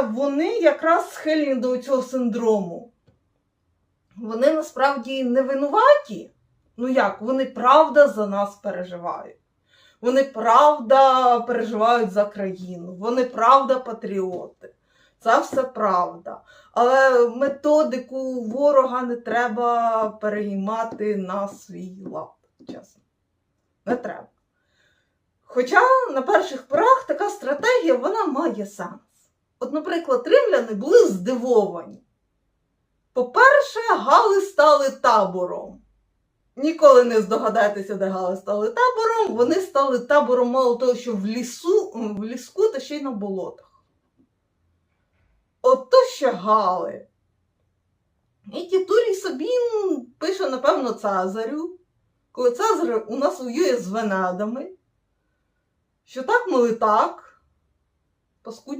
Вони якраз схильні до цього синдрому. Вони насправді не винуваті. Ну як, вони правда за нас переживають. Вони правда переживають за країну, вони правда патріоти. Це все правда. Але методику ворога не треба переймати на свій лад, чесно. Не треба. Хоча на перших порах така стратегія вона має сенс. От, наприклад, римляни були здивовані. По-перше, гали стали табором. Ніколи не здогадаєтеся, де гали стали табором. Вони стали табором мало того, що в лісу, в ліску та ще й на болотах. Ото ще гали. І Тітурій Сабін пише, напевно, Цезарю, коли Цезар у нас воює з Венедами, що так, мили так, паскудні